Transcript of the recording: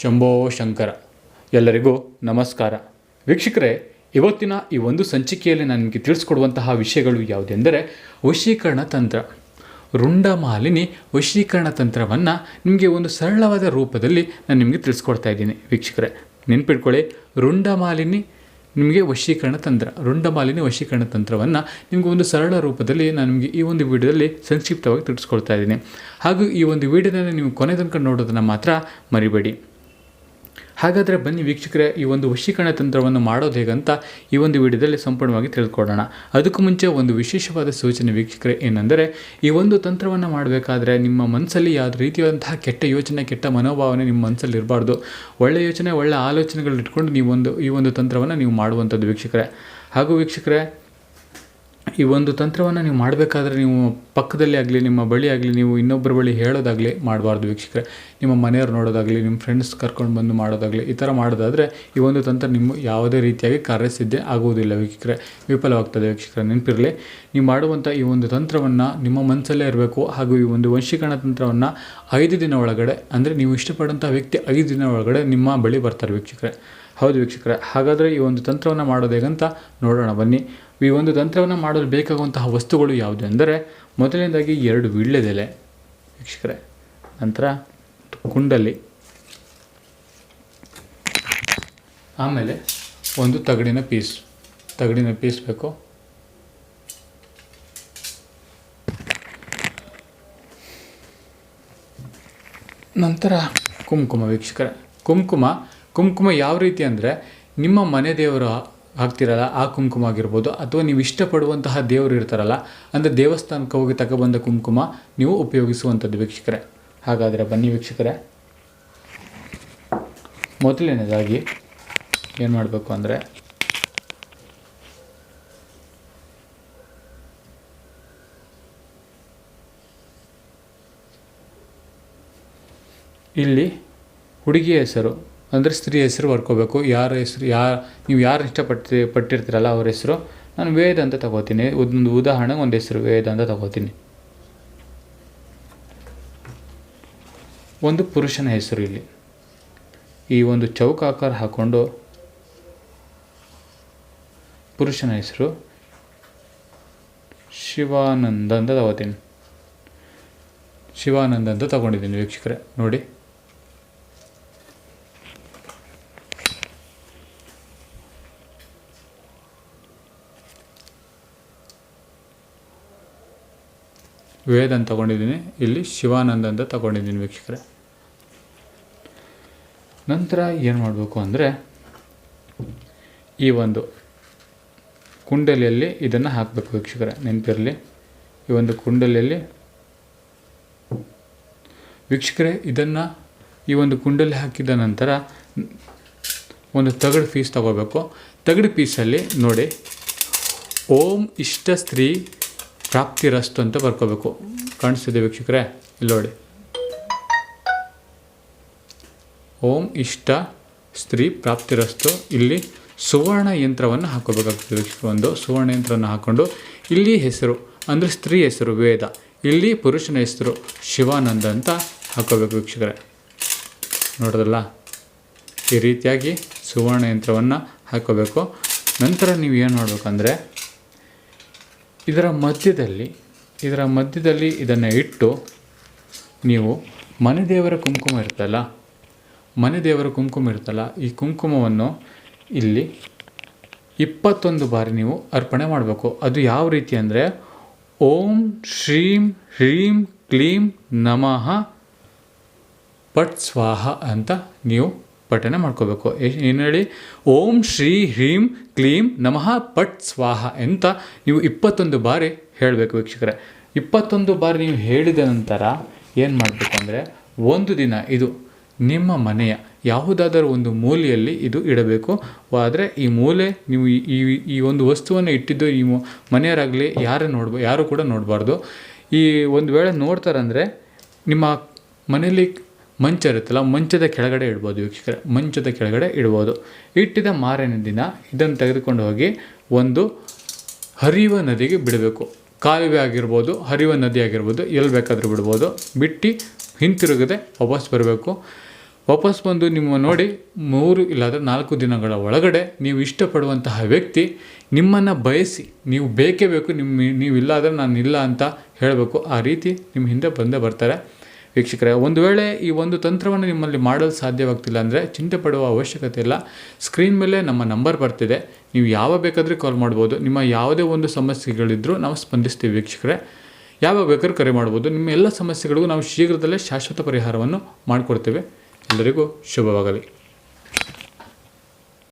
ಶಂಭೋ ಶಂಕರ. ಎಲ್ಲರಿಗೂ ನಮಸ್ಕಾರ. ವೀಕ್ಷಕರೇ, ಇವತ್ತಿನ ಈ ಒಂದು ಸಂಚಿಕೆಯಲ್ಲಿ ನನಗೆ ತಿಳಿಸ್ಕೊಡುವಂತಹ ವಿಷಯಗಳು ಯಾವುದೆಂದರೆ ವಶೀಕರಣ ತಂತ್ರ. ರುಂಡಮಾಲಿನಿ ವಶೀಕರಣ ತಂತ್ರವನ್ನು ನಿಮಗೆ ಒಂದು ಸರಳವಾದ ರೂಪದಲ್ಲಿ ನಾನು ನಿಮಗೆ ತಿಳಿಸ್ಕೊಡ್ತಾ ಇದ್ದೀನಿ. ವೀಕ್ಷಕರೇ, ನೆನ್ಪಿಟ್ಕೊಳ್ಳಿ ರುಂಡಮಾಲಿನಿ ನಿಮಗೆ ವಶೀಕರಣ ತಂತ್ರ. ರುಂಡಮಾಲಿನಿ ವಶೀಕರಣ ತಂತ್ರವನ್ನು ನಿಮಗೆ ಒಂದು ಸರಳ ರೂಪದಲ್ಲಿ ನಾನು ನಿಮಗೆ ಈ ಒಂದು ವಿಡಿಯೋದಲ್ಲಿ ಸಂಕ್ಷಿಪ್ತವಾಗಿ ತಿಳಿಸ್ಕೊಡ್ತಾ ಇದ್ದೀನಿ. ಹಾಗೂ ಈ ಒಂದು ವಿಡಿಯೋನ ನೀವು ಕೊನೆ ತನಕ ನೋಡೋದನ್ನು ಮಾತ್ರ ಮರಿಬೇಡಿ. ಹಾಗಾದರೆ ಬನ್ನಿ ವೀಕ್ಷಕರೇ, ಈ ಒಂದು ವಶೀಕರಣ ತಂತ್ರವನ್ನು ಮಾಡೋದು ಹೇಗಂತ ಈ ಒಂದು ವಿಡಿಯೋದಲ್ಲಿ ಸಂಪೂರ್ಣವಾಗಿ ತಿಳಿದುಕೊಳ್ಳೋಣ ಅದಕ್ಕೂ ಮುಂಚೆ ಒಂದು ವಿಶೇಷವಾದ ಸೂಚನೆ ವೀಕ್ಷಕರೇ, ಏನೆಂದರೆ ಈ ಒಂದು ತಂತ್ರವನ್ನು ಮಾಡಬೇಕಾದ್ರೆ ನಿಮ್ಮ ಮನಸ್ಸಲ್ಲಿ ಯಾವುದೇ ರೀತಿಯಾದಂತಹ ಕೆಟ್ಟ ಯೋಚನೆ, ಕೆಟ್ಟ ಮನೋಭಾವನೆ ನಿಮ್ಮ ಮನಸ್ಸಲ್ಲಿ ಇರಬಾರ್ದು. ಒಳ್ಳೆ ಯೋಚನೆ, ಒಳ್ಳೆ ಆಲೋಚನೆಗಳು ಇಟ್ಕೊಂಡು ನೀವು ಒಂದು ಈ ಒಂದು ತಂತ್ರವನ್ನು ನೀವು ಮಾಡುವಂಥದ್ದು ವೀಕ್ಷಕರೇ. ಹಾಗೂ ವೀಕ್ಷಕರೇ ಈ ಒಂದು ತಂತ್ರವನ್ನು ನೀವು ಮಾಡಬೇಕಾದ್ರೆ ನೀವು ಪಕ್ಕದಲ್ಲಿ ಆಗಲಿ, ನಿಮ್ಮ ಬಳಿ ಆಗಲಿ, ನೀವು ಇನ್ನೊಬ್ಬರ ಬಳಿ ಹೇಳೋದಾಗಲಿ ಮಾಡಬಾರ್ದು ವೀಕ್ಷಕರೆ. ನಿಮ್ಮ ಮನೆಯವ್ರು ನೋಡೋದಾಗಲಿ, ನಿಮ್ಮ ಫ್ರೆಂಡ್ಸ್ ಕರ್ಕೊಂಡು ಬಂದು ಮಾಡೋದಾಗಲಿ, ಈ ಥರ ಮಾಡೋದಾದರೆ ಈ ಒಂದು ತಂತ್ರ ನಿಮ್ಮ ಯಾವುದೇ ರೀತಿಯಾಗಿ ಕಾರ್ಯಸಿದ್ಧಿ ಆಗುವುದಿಲ್ಲ ವೀಕ್ಷಕರೆ. ವಿಫಲವಾಗ್ತದೆ ವೀಕ್ಷಕರ, ನೆನಪಿರಲಿ. ನೀವು ಮಾಡುವಂಥ ಈ ಒಂದು ತಂತ್ರವನ್ನು ನಿಮ್ಮ ಮನಸ್ಸಲ್ಲೇ ಇರಬೇಕು. ಹಾಗೂ ಈ ಒಂದು ವಂಶೀಕರಣ ತಂತ್ರವನ್ನು ಐದು ದಿನ ಒಳಗಡೆ, ಅಂದರೆ ನೀವು ಇಷ್ಟಪಡೋಂಥ ವ್ಯಕ್ತಿ ಐದು ದಿನ ಒಳಗಡೆ ನಿಮ್ಮ ಬಳಿ ಬರ್ತಾರೆ ವೀಕ್ಷಕರೇ. ಹೌದು ವೀಕ್ಷಕರೇ. ಹಾಗಾದರೆ ಈ ಒಂದು ತಂತ್ರವನ್ನು ಮಾಡೋದೇಗಂತ ನೋಡೋಣ ಬನ್ನಿ. ಈ ಒಂದು ತಂತ್ರವನ್ನು ಮಾಡಲು ಬೇಕಾಗುವಂತಹ ವಸ್ತುಗಳು ಯಾವುದು ಅಂದರೆ ಮೊದಲನೇದಾಗಿ ಎರಡು ವೀಳ್ಯದೆಲೆ ವೀಕ್ಷಕರೇ. ನಂತರ ಕುಂಡಲಿ. ಆಮೇಲೆ ಒಂದು ತಗಡಿನ ಪೀಸ್. ತಗಡಿನ ಪೀಸ್ ಬೇಕು. ನಂತರ ಕುಂಕುಮ ವೀಕ್ಷಕರೇ. ಕುಂಕುಮ ಕುಂಕುಮ ಯಾವ ರೀತಿ ಅಂದರೆ, ನಿಮ್ಮ ಮನೆ ದೇವರು ಹಾಕ್ತಿರಲ್ಲ ಆ ಕುಂಕುಮ ಆಗಿರ್ಬೋದು. ಅಥವಾ ನೀವು ಇಷ್ಟಪಡುವಂತಹ ದೇವರು ಇರ್ತಾರಲ್ಲ, ಅಂದರೆ ದೇವಸ್ಥಾನಕ್ಕೆ ಹೋಗಿ ತಗೊಬಂದ ಕುಂಕುಮ ನೀವು ಉಪಯೋಗಿಸುವಂಥದ್ದು ವೀಕ್ಷಕರೇ. ಹಾಗಾದರೆ ಬನ್ನಿ ವೀಕ್ಷಕರೇ. ಮೊದಲನೇದಾಗಿ ಏನು ಮಾಡಬೇಕು ಅಂದರೆ, ಇಲ್ಲಿ ಹುಡುಗಿಯ ಹೆಸರು ಅಂದರೆ ಸ್ತ್ರೀ ಹೆಸರು ಬರ್ಕೋಬೇಕು. ಯಾರ ಹೆಸರು, ಯಾ, ನೀವು ಯಾರು ಇಷ್ಟಪಟ್ಟು, ಪಟ್ಟಿರ್ತೀರಲ್ಲ ಅವ್ರ ಹೆಸರು, ನಾನು ವೇದ ಅಂತ ತಗೋತೀನಿ. ಒಂದು ಉದಾಹರಣೆಗೆ ಒಂದು ಹೆಸರು ವೇದ ಅಂತ ತಗೋತೀನಿ. ಒಂದು ಪುರುಷನ ಹೆಸರು ಇಲ್ಲಿ. ಈ ಒಂದು ಚೌಕಾಕಾರ ಹಾಕ್ಕೊಂಡು ಪುರುಷನ ಹೆಸರು ಶಿವಾನಂದ ಅಂತ ತಗೋತೀನಿ. ಶಿವಾನಂದ ಅಂತ ತಗೊಂಡಿದ್ದೀನಿ ವೀಕ್ಷಕರೇ, ನೋಡಿ. ವೇದ ಅಂತ ತಗೊಂಡಿದ್ದೀನಿ. ಇಲ್ಲಿ ಶಿವಾನಂದ ಅಂತ ತಗೊಂಡಿದ್ದೀನಿ ವೀಕ್ಷಕರೇ. ನಂತರ ಏನು ಮಾಡಬೇಕು ಅಂದರೆ ಈ ಒಂದು ಕುಂಡಲಿಯಲ್ಲಿ ಇದನ್ನು ಹಾಕಬೇಕು ವೀಕ್ಷಕರೇ, ನೆನಪಿರಲಿ. ಈ ಒಂದು ಕುಂಡಲಿಯಲ್ಲಿ ವೀಕ್ಷಕರೇ, ಇದನ್ನು ಈ ಒಂದು ಕುಂಡಲಿ ಹಾಕಿದ ನಂತರ ಒಂದು ತಗಡು ಪೀಸ್ ತಗೋಬೇಕು. ತಗಡು ಪೀಸಲ್ಲಿ ನೋಡಿ, ಓಂ ಇಷ್ಟ ಸ್ತ್ರೀ ಪ್ರಾಪ್ತಿರಸ್ತು ಅಂತ ಬರ್ಕೋಬೇಕು. ಕಾಣಿಸ್ತಿದೆ ವೀಕ್ಷಕರೇ? ಇಲ್ಲಿ ನೋಡಿ. ಓಂ ಇಷ್ಟ ಸ್ತ್ರೀ ಪ್ರಾಪ್ತಿರಸ್ತು. ಇಲ್ಲಿ ಸುವರ್ಣ ಯಂತ್ರವನ್ನು ಹಾಕೋಬೇಕಾಗ್ತದೆ ಒಂದು ಸುವರ್ಣ ಯಂತ್ರವನ್ನು ಹಾಕ್ಕೊಂಡು ಇಲ್ಲಿ ಹೆಸರು, ಅಂದರೆ ಸ್ತ್ರೀ ಹೆಸರು, ವೇದ. ಇಲ್ಲಿ ಪುರುಷನ ಹೆಸರು, ಶಿವಾನಂದ ಅಂತ ಹಾಕೋಬೇಕು ವೀಕ್ಷಕರೇ. ನೋಡೋದಲ್ಲ? ಈ ರೀತಿಯಾಗಿ ಸುವರ್ಣ ಯಂತ್ರವನ್ನು ಹಾಕೋಬೇಕು. ನಂತರ ನೀವು ಏನು ಮಾಡಬೇಕಂದ್ರೆ ಇದರ ಮಧ್ಯದಲ್ಲಿ ಇದರ ಮಧ್ಯದಲ್ಲಿ ಇದನ್ನು ಇಟ್ಟು ನೀವು ಮನೆ ದೇವರ ಕುಂಕುಮ ಇರ್ತಲ್ಲ ಮನೆ ದೇವರ ಕುಂಕುಮ ಇರ್ತಲ್ಲ ಈ ಕುಂಕುಮವನ್ನು ಇಲ್ಲಿ ಇಪ್ಪತ್ತೊಂದು ಬಾರಿ ನೀವು ಅರ್ಪಣೆ ಮಾಡಬೇಕು. ಅದು ಯಾವ ರೀತಿ ಅಂದರೆ, ಓಂ ಶ್ರೀಂ ಹ್ರೀಂ ಕ್ಲೀಂ ನಮಃ ಪಟ್ ಸ್ವಾಹ ಅಂತ ನೀವು ಪಠನೆ ಮಾಡ್ಕೋಬೇಕು. ಏನು ಹೇಳಿ? ಓಂ ಶ್ರೀ ಹ್ರೀಂ ಕ್ಲೀಂ ನಮಃ ಪಟ್ ಸ್ವಾಹ ಅಂತ ನೀವು ಇಪ್ಪತ್ತೊಂದು ಬಾರಿ ಹೇಳಬೇಕು ವೀಕ್ಷಕರೇ. ಇಪ್ಪತ್ತೊಂದು ಬಾರಿ ನೀವು ಹೇಳಿದ ನಂತರ ಏನು ಮಾಡಬೇಕು ಅಂದರೆ ಒಂದು ದಿನ ಇದು ನಿಮ್ಮ ಮನೆಯ ಯಾವುದಾದರೂ ಒಂದು ಮೂಲೆಯಲ್ಲಿ ಇದು ಇಡಬೇಕು. ಆದರೆ ಈ ಮೂಲೆ ನೀವು ಈ- ಈ ಒಂದು ವಸ್ತುವನ್ನು ಇಟ್ಟಿದ್ದು ಈ ಮನೆಯವರಾಗಲಿ ಯಾರು ನೋಡ್ಬೋ, ಯಾರು ಕೂಡ ನೋಡಬಾರ್ದು. ಈ ಒಂದು ವೇಳೆ ನೋಡ್ತಾರಂದರೆ ನಿಮ್ಮ ಮನೆಯಲ್ಲಿ ಮಂಚ ಇರುತ್ತಲ್ಲ ಮಂಚದ ಕೆಳಗಡೆ ಇಡ್ಬೋದು ವೀಕ್ಷಕರೇ, ಮಂಚದ ಕೆಳಗಡೆ ಇಡ್ಬೋದು. ಇಟ್ಟಿದ ಮಾರನೇ ದಿನ ಇದನ್ನು ತೆಗೆದುಕೊಂಡು ಹೋಗಿ ಒಂದು ಹರಿಯುವ ನದಿಗೆ ಬಿಡಬೇಕು. ಕಾಲುವೆ ಆಗಿರ್ಬೋದು ಹರಿಯುವ ನದಿ ಆಗಿರ್ಬೋದು, ಎಲ್ಲಿ ಬೇಕಾದರೂ ಬಿಡ್ಬೋದು. ಬಿಟ್ಟು ಹಿಂತಿರುಗದೆ ವಾಪಸ್ ಬರಬೇಕು. ವಾಪಸ್ ಬಂದು ನಿಮ್ಮ ನೋಡಿ ಮೂರು ಇಲ್ಲಾದರೆ ನಾಲ್ಕು ದಿನಗಳ ಒಳಗಡೆ ನೀವು ಇಷ್ಟಪಡುವಂತಹ ವ್ಯಕ್ತಿ ನಿಮ್ಮನ್ನು ಬಯಸಿ, ನೀವು ಬೇಕೇ ಬೇಕು, ನಿಮ್ಮ ನೀವು ಇಲ್ಲಾದರೆ ನಾನು ಇಲ್ಲ ಅಂತ ಹೇಳಬೇಕು. ಆ ರೀತಿ ನಿಮ್ಮ ಹಿಂದೆ ಬಂದೇ ಬರ್ತಾರೆ. ವೀಕ್ಷಕರೇ, ಒಂದು ವೇಳೆ ಈ ಒಂದು ತಂತ್ರವನ್ನು ನಿಮ್ಮಲ್ಲಿ ಮಾಡಲು ಸಾಧ್ಯವಾಗ್ತಿಲ್ಲ ಅಂದರೆ ಚಿಂತೆ ಪಡುವ ಅವಶ್ಯಕತೆ ಇಲ್ಲ. ಸ್ಕ್ರೀನ್ ಮೇಲೆ ನಮ್ಮ ನಂಬರ್ ಬರ್ತಿದೆ. ನೀವು ಯಾವ ಬೇಕಾದರೂ ಕಾಲ್ ಮಾಡ್ಬೋದು. ನಿಮ್ಮ ಯಾವುದೇ ಒಂದು ಸಮಸ್ಯೆಗಳಿದ್ದರೂ ನಾವು ಸ್ಪಂದಿಸ್ತೀವಿ ವೀಕ್ಷಕರೇ. ಯಾವಾಗ ಬೇಕಾದ್ರೂ ಕರೆ ಮಾಡ್ಬೋದು. ನಿಮ್ಮ ಎಲ್ಲ ಸಮಸ್ಯೆಗಳಿಗೂ ನಾವು ಶೀಘ್ರದಲ್ಲೇ ಶಾಶ್ವತ ಪರಿಹಾರವನ್ನು ಮಾಡಿಕೊಡ್ತೇವೆ. ಎಲ್ಲರಿಗೂ ಶುಭವಾಗಲಿ.